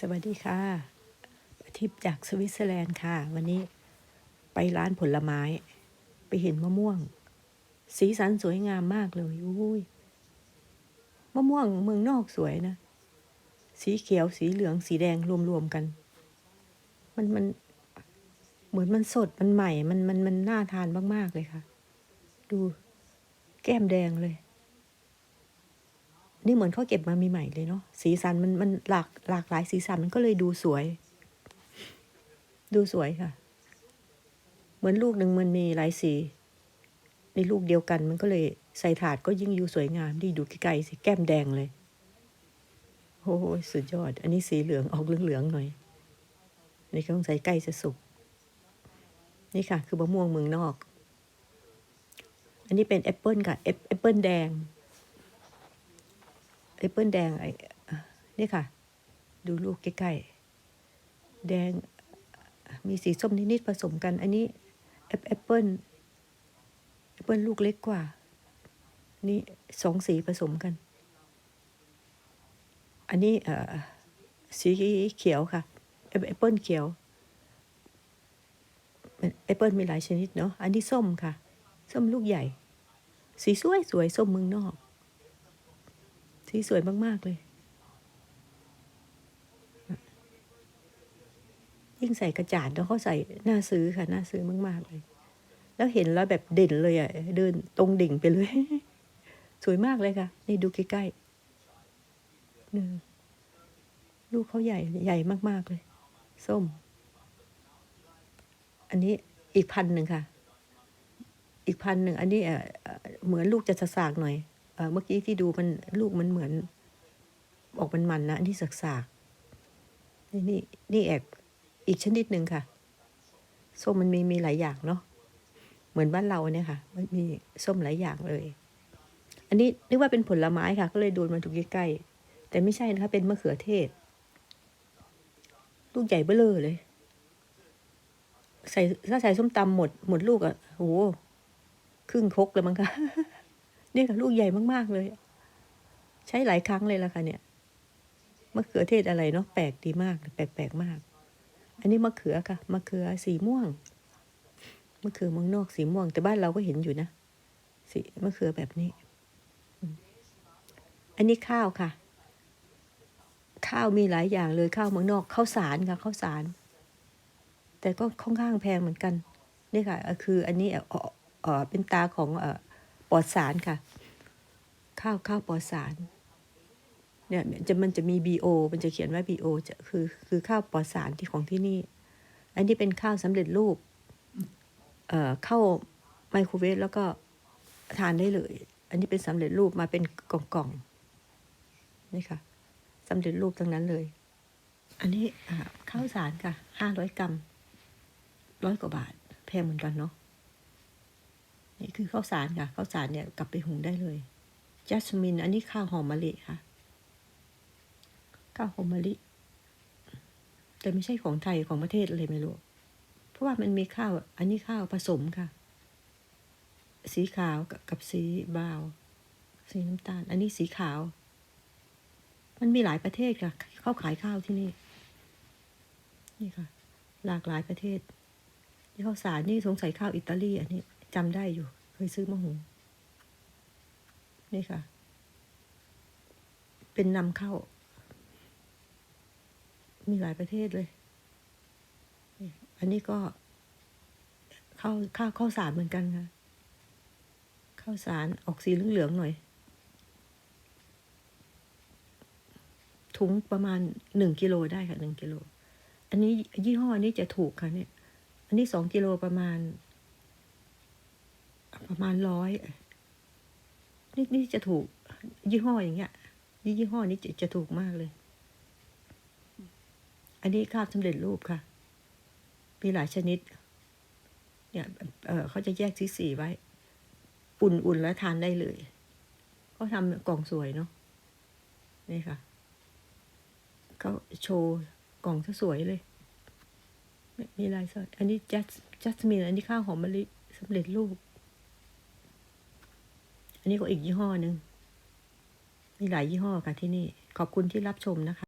สวัสดีค่ะทิพย์จากสวิตเซอร์แลนด์ค่ะ วันนี้ไปร้านผลไม้ ไปเห็นมะม่วง สีสันสวยงามมากเลยอุ้ยมะม่วงเมืองนอกสวยนะ สีเขียวสีเหลืองสีแดงรวมๆกัน มันมันเหมือนมันสดมันใหม่ มันมันมันน่าทานมากๆเลยค่ะ ดูแก้มแดงเลย นี่เหมือนเขาเก็บมามีใหม่เลยเนาะสีสันมันมันหลากหลากหลายสีสันมันก็เลยดูสวย ดูสวยค่ะ เหมือนลูกหนึ่งมันมีหลายสีในลูกเดียวกันมันก็เลยใส่ถาดก็ยิ่งอยู่สวยงามดีดูไกลๆสิแก้มแดงเลยโอ้โหสุดยอด อันนี้สีเหลืองออกเหลืองๆหน่อยนี่ก็ต้องใส่ใกล้จะสุกนี่ค่ะ คือมะม่วงเมืองนอก อันนี้เป็นแอปเปิลค่ะแอปเปิลแดง อปเปิลแดงไอ้นี่ค่ะ ดูลูกใกล้ๆ แดงมีสีส้มนิดๆผสมกัน อันนี้แอปเปิลแอปเปิลลูกเล็กกว่า นี่สองสีผสมกัน อันนี้สีเขียวค่ะแอปแอปเปิลเขียวแอปเปิลมีหลายชนิดเนาะ อันนี้ส้มค่ะ ส้มลูกใหญ่ สีสวยสวยส้มเมืองนอก สีสวยมาก ๆ เลย ยิ่งใส่กระจาดแล้วเขาใส่น่าซื้อค่ะน่าซื้อมาก ๆ เลย แล้วเห็นแล้วแบบเด่นเลยอะเดินตรงดิ่งไปเลย สวยมากเลยค่ะ นี่ดูใกล้ๆนี่ลูกเขาใหญ่ใหญ่มาก ๆ เลย ส้ม อันนี้อีกพันหนึ่งค่ะ อีกพันหนึ่ง อันนี้เอ่อเหมือนลูกจะสากหน่อย เมื่อกี้ที่ดูมันลูกมันเหมือน ออกมันๆนะอันนี้สักสากๆนี่นี่นี่แอกอีกชนิดหนึ่งค่ะส้มมันมีมีหลายอย่างเนาะเหมือนบ้านเราเนี่ยค่ะมันมีส้มหลายอย่างเลย อันนี้นึกว่าเป็นผลไม้ค่ะ ก็เลยโดนมาถูกใกล้ๆแต่ไม่ใช่นะคะเป็นมะเขือเทศ ลูกใหญ่เบ้อเลย ใส่ถ้าใส่ส้มตำหมดหมดลูกอะ่ะโหครึ่งคกเลยมั้งคะ เนี่ยค่ะลูกใหญ่มากๆเลย ใช้หลายครั้งเลยล่ะค่ะเนี่ยมะเขือเทศอะไรเนาะแปลกดีมาก แปลกๆมาก อันนี้มะเขือค่ะมะเขือสีม่วงมะเขือเมืองนอกสีม่วง แต่บ้านเราก็เห็นอยู่นะสีมะเขือแบบนี้ อันนี้ข้าวค่ะ ข้าวมีหลายอย่างเลยข้าวเมืองนอกข้าวสารค่ะข้าวสาร แต่ก็ค่อนข้างแพงเหมือนกันนี่ค่ะคืออันนี้เออเป็นตาของเออ ปลอดสารค่ะ ข้าวข้าวปลอดสารเนี่ยจะมันจะมี BO มันจะเขียนว่า BO จะคือคือข้าวปลอดสารที่ของที่นี่ อันนี้เป็นข้าวสำเร็จรูป เอ่อเข้าไมโครเวฟแล้วก็ทานได้เลย อันนี้เป็นสำเร็จรูปมาเป็นกล่องๆนี่ค่ะสำเร็จรูปทั้งนั้นเลย อันนี้ข้าวสารค่ะห้าร้อยกรัมร้อยกว่าบาท แพงเหมือนกันเนาะ นี่คือข้าวสารค่ะข้าวสารเนี่ยกลับไปหุงได้เลยจัสมิน อันนี้ข้าวหอมมะลิค่ะ ข้าวหอมมะลิ แต่ไม่ใช่ของไทยของประเทศอะไรไม่รู้ เพราะว่ามันมีข้าว อันนี้ข้าวผสมค่ะ สีขาวกับสีบราว สีน้ำตาล อันนี้สีขาว มันมีหลายประเทศค่ะ เขาขายข้าวที่นี่ นี่ค่ะ หลากหลายประเทศนี่ข้าวสารนี่สงสัยข้าวอิตาลีอันนี้ จำได้อยู่ เคยซื้อมาหุงนี่ค่ะ เป็นนำเข้า มีหลายประเทศเลย อันนี้ก็ข้าวข้าวข้าวสารเหมือนกันค่ะข้าวสารออกสีเหลืองๆหน่อย ถุงประมาณหนึ่งกิโลได้ค่ะหนึ่งกิโล อันนี้ยี่ห้อนี้จะถูกค่ะเนี่ย อันนี้สองกิโลประมาณ ประมาณร้อยนี่นี่จะถูก ยี่ห้ออย่างเงี้ยนี่ยี่ห้อนี้จะจะถูกมากเลย อันนี้ข้าวสำเร็จรูปค่ะ มีหลายชนิด เนี่ยเออเขาจะแยกสีสีไว้อุ่นๆแล้วทานได้เลยเขาทำกล่องสวยเนาะนี่ค่ะเขาโชว์กล่องสวยเลย มีลายสดอันนี้จัสจัสมินอันนี้ข้าวหอมมะลิสำเร็จรูป อันนี้ก็อีกยี่ห้อหนึ่งมีหลายยี่ห้อค่ะที่นี่ ขอบคุณที่รับชมนะคะ